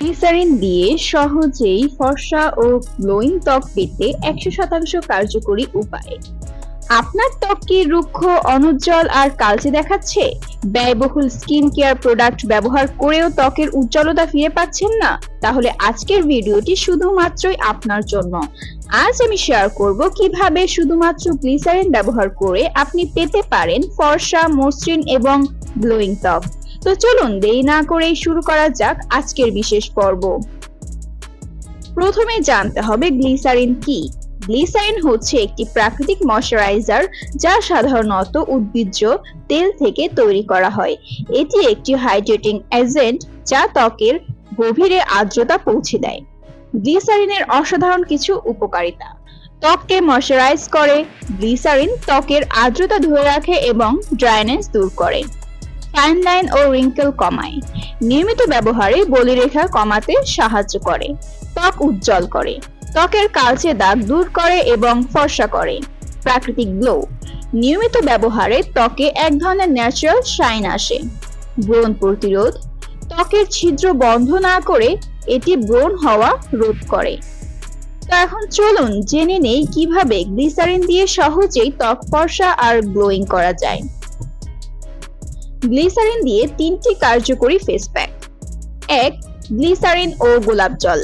Glycerine দিয়ে সহজেই ফর্সা ও গ্লোয়িং ত্বক পেতে একশো শতাংশ কার্যকরী উপায়। আপনার ত্বক কি রুক্ষ, অনুজ্জ্বল আর কালচে দেখাচ্ছে? ব্যয়বহুল স্কিন কেয়ার প্রোডাক্ট ব্যবহার করেও ত্বকের উজ্জ্বলতা ফিরে পাচ্ছেন না? তাহলে আজকের ভিডিওটি শুধুমাত্রই আপনার জন্য। আজ আমি শেয়ার করব কীভাবে শুধুমাত্র গ্লিসারিন ব্যবহার করে আপনি পেতে পারেন ফর্সা, মসৃণ এবং গ্লোয়িং ত্বক। তো চলুন দেরি না করেই শুরু করা যাক আজকের বিশেষ পর্ব। প্রথমে জানতে হবে গ্লিসারিন কি। গ্লিসারিন হচ্ছে একটি প্রাকৃতিক ময়শ্চারাইজার যা সাধারণত উদ্ভিজ্জ তেল থেকে তৈরি করা হয়। এটি একটি হাইড্রেটিং এজেন্ট যা ত্বকের গভীরে আর্দ্রতা পৌঁছে দেয়। গ্লিসারিনের অসাধারণ কিছু উপকারিতা। ত্বককে ময়শ্চারাইজ করে, গ্লিসারিন ত্বকের আর্দ্রতা ধরে রাখে এবং ড্রাইনেস দূর করে। ফাইন লাইন ও রিঙ্কেল কমায়। নিয়মিত ব্যবহারে বলিরেখা কমাতে সাহায্য করে, ত্বক উজ্জ্বল করে, ত্বকের কালচে দাগ দূর করে এবং ফর্সা করে, প্রাকৃতিক গ্লো নিয়মিত ব্যবহারে ত্বকে এক ধরনের ন্যাচারাল শাইন আসে, ব্রণ প্রতিরোধ। ত্বকের ছিদ্র বন্ধ না করে এটি ব্রণ হওয়া রোধ করে। তো এখন চলুন জেনে নেই কীভাবে গ্লিসারিন দিয়ে সহজেই ত্বক ফর্সা আর গ্লোয়িং করা যায়। গ্লিসারিন দিয়ে তিনটি কার্যকরী ফেস প্যাক এক, গ্লিসারিন ও গোলাপ জল।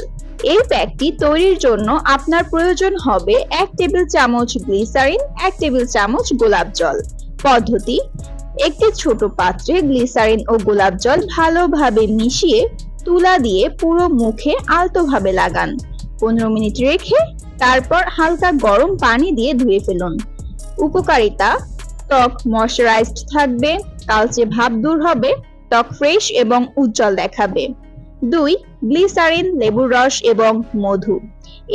এই প্যাকটি তৈরির জন্য আপনার প্রয়োজন হবে এক টেবিল চামচ গ্লিসারিন, এক টেবিল চামচ গোলাপ জল। পদ্ধতি, একটি ছোট পাত্রে গ্লিসারিন ও গোলাপ জল ভালোভাবে মিশিয়ে তুলা দিয়ে পুরো মুখে আলতোভাবে লাগান। পনেরো মিনিট রেখে তারপর হালকা গরম পানি দিয়ে ধুয়ে ফেলুন। উপকারিতা, ত্বক ময়শ্চারাইজড থাকবে। কালচে ভাব দূর হবে, ত্বক ফ্রেশ এবং উজ্জ্বল দেখাবে। দুই গ্লিসারিন লেবুর রস এবং মধু।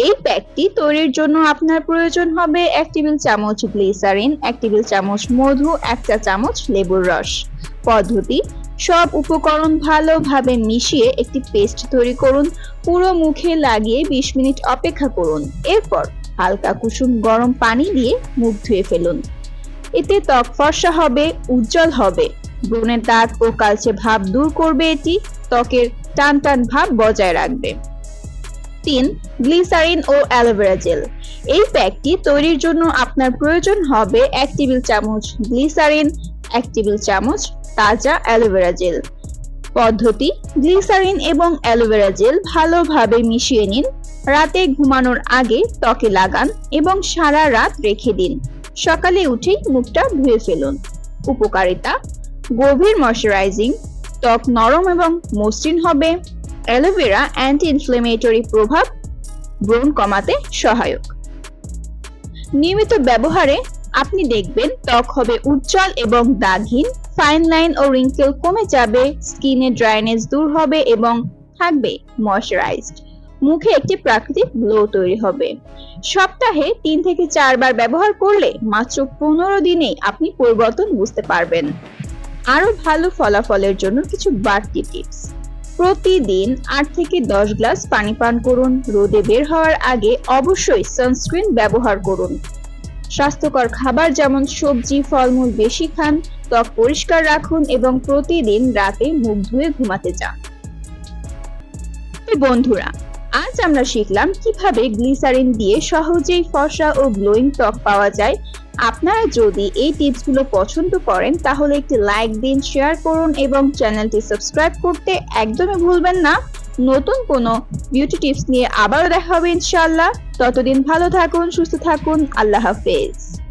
এই প্যাকটি তৈরির জন্য আপনার প্রয়োজন হবে এক টেবিল চামচ গ্লিসারিন এক টেবিল চামচ মধু এক চা চামচ লেবুর রস। পদ্ধতি, সব উপকরণ ভালোভাবে মিশিয়ে একটি পেস্ট তৈরি করুন। পুরো মুখে লাগিয়ে বিশ মিনিট অপেক্ষা করুন। এরপর হালকা কুসুম গরম পানি দিয়ে মুখ ধুয়ে ফেলুন। এতে ত্বক ফর্সা হবে, উজ্জ্বল হবে। ব্রণের দাগ ও কালচে ভাব দূর করবে এটি, ত্বকের টান টান ভাব বজায় রাখবে। তিন, গ্লিসারিন ও অ্যালোভেরা জেল। এই প্যাকটি তৈরির জন্য আপনার প্রয়োজন হবে এক টেবিল চামচ গ্লিসারিন, এক টেবিল চামচ তাজা অ্যালোভেরা জেল। পদ্ধতি, গ্লিসারিন এবং অ্যালোভেরা জেল ভালোভাবে মিশিয়ে নিন। রাতে ঘুমানোর আগে ত্বকে লাগান এবং সারা রাত রেখে দিন। সকালে উঠেই মুখটা ধুয়ে ফেলুন। উপকারিতা, গভীর ময়শ্চারাইজিং ত্বক নরম এবং মসৃণ হবে। অ্যালোভেরা অ্যান্টি ইনফ্লেমেটরি প্রভাব ব্রণ কমাতে সহায়ক। নিয়মিত ব্যবহারে আপনি দেখবেন ত্বক হবে উজ্জ্বল এবং দাগহীন ফাইন লাইন ও রিঙ্কেল কমে যাবে স্কিনে ড্রাইনেস দূর হবে এবং থাকবে ময়শ্চারাইজড মুখে একটি প্রাকৃতিক গ্লো তৈরি হবে। সপ্তাহে তিন থেকে চারবার ব্যবহার করলে মাত্র পনেরো দিনেই আপনি পরিবর্তন বুঝতে পারবেন। আরও ভালো ফলাফলের জন্য কিছু বাড়তি টিপস। প্রতিদিন আট থেকে দশ গ্লাস পানি পান করুন। রোদে বের হওয়ার আগে অবশ্যই সানস্ক্রিন ব্যবহার করুন। স্বাস্থ্যকর খাবার যেমন সবজি, ফলমূল বেশি খান, ত্বক পরিষ্কার রাখুন এবং প্রতিদিন রাতে মুখ ধুয়ে ঘুমাতে যান। বন্ধুরা আজ আমরা শিখলাম কীভাবে গ্লিসারিন দিয়ে সহজেই ফর্সা ও গ্লোয়িং ত্বক পাওয়া যায়। আপনারা যদি এই টিপসগুলো পছন্দ করেন, তাহলে একটি লাইক দিন, শেয়ার করুন এবং চ্যানেলটি সাবস্ক্রাইব করতে একদমই ভুলবেন না। নতুন কোনো বিউটি টিপস নিয়ে আবারও দেখা হবে ইনশাআল্লাহ। ততদিন ভালো থাকুন, সুস্থ থাকুন, আল্লাহ হাফেজ।